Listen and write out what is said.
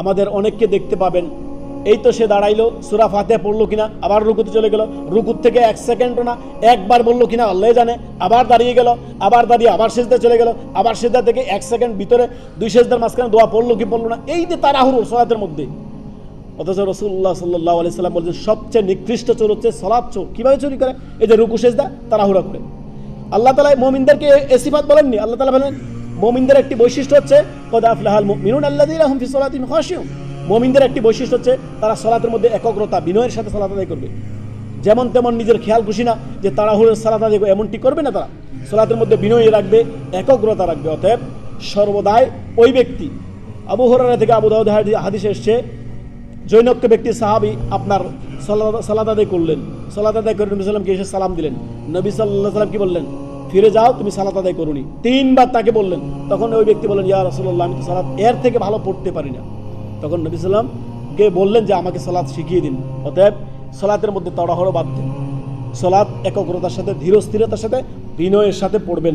আমাদের অনেককে দেখতে পাবেন। এই তো সে দাঁড়াইলো, সুরা ফাতে পড়ল কিনা, আবার রুকুতে চলে গেল। রুকুত থেকে এক সেকেন্ডও না, একবার বলল কিনা আল্লাহ জানে। আবার দাঁড়িয়ে গেল, আবার দাঁড়িয়ে আবার সেজদা চলে গেল, আবার সেজদা থেকে এক সেকেন্ড ভিতরে দুই সেজদার মাঝখানে দোয়া পড়ল কি পড়ল না, এই যে তাড়াহুড়ো সলাতের মধ্যে। অথচ রসুল্লাহ সাল্লাহ আলি সাল্লাম বলছেন, সবচেয়ে নিকৃষ্ট চোর হচ্ছে সলাদ চোর। কীভাবে চুরি করে? এই যে রুকু, সেজদা, তাড়াহুড়া করে। আল্লাহ তালা মোমিনদেরকে এসিফাত বলেননি? আল্লাহ তালা বলেন মোমিনদের একটি বৈশিষ্ট্য হচ্ছে কদাফলাহাল মিনুন আল্লাহ রাহম ফি সলাতিন মোমিনদের একটি বৈশিষ্ট্য হচ্ছে, তারা সলাতের মধ্যে একগ্রতা, বিনয়ের সাথে সলাত আদায় করবে। যেমন তেমন নিজের খেয়াল খুশি না যে তাড়াহুড়োর সালাত আদায় এমনটি করবে না তারা। সলাতের মধ্যে বিনয় রাখবে, একগ্রতা রাখবে। অতএব সর্বদাই ওই ব্যক্তি, আবু হরারা থেকে আবু দাউদ হাদিস এসছে, জৈনক্য ব্যক্তি সাহাবি আপনার সালাদ- সালাদ আদায় করলেন। সালাদ আদায় করে নবী সাল্লামকে এসে সালাম দিলেন। নবী সাল্লাহ সাল্লাম কি বললেন? ফিরে যাও, তুমি সালাত আদায় করুনি। তিনবার তাকে বললেন। তখন ওই ব্যক্তি বললেন, ইয়া রসল্লাহ আমি তো সালাত এর থেকে ভালো পড়তে পারি না। তখন নবী সাল্লামকে বললেন যে, আমাকে সালাত শিখিয়ে দিন। অতএব সালাতের মধ্যে তড়াহড়ো বাদ দিন। সালাত একগ্রতার সাথে, ধীরস্থিরতার সাথে, বিনয়ের সাথে পড়বেন।